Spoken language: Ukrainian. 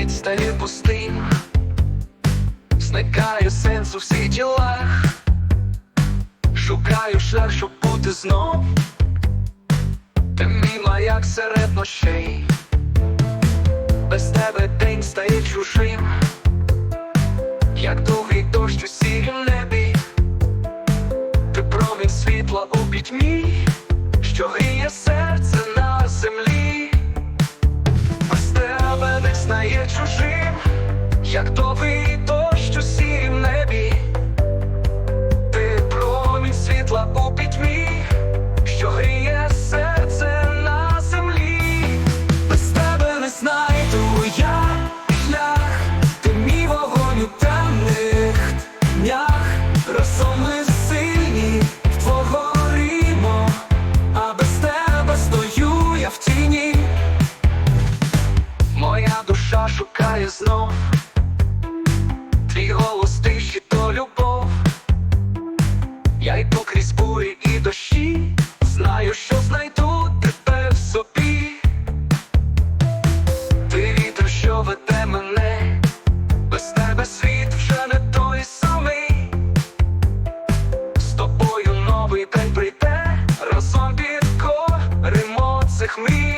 світ стає пустим, зникає сенс у всіх ділах, шукаю шар, щоб бути знов, мій маяк серед нощей, без тебе день стає чужим, як довгий дощ у сірім небі, ти промінь світла у пітьмі, що гріє серце чужим, як довгий шукає знов, твій голос тиші то любов. Я йду крізь бурі і дощі, знаю, що знайду тебе в собі. Ти вітер, що веде мене, без тебе світ вже не той самий. З тобою новий день прийде, разом підкоримо цих мрій.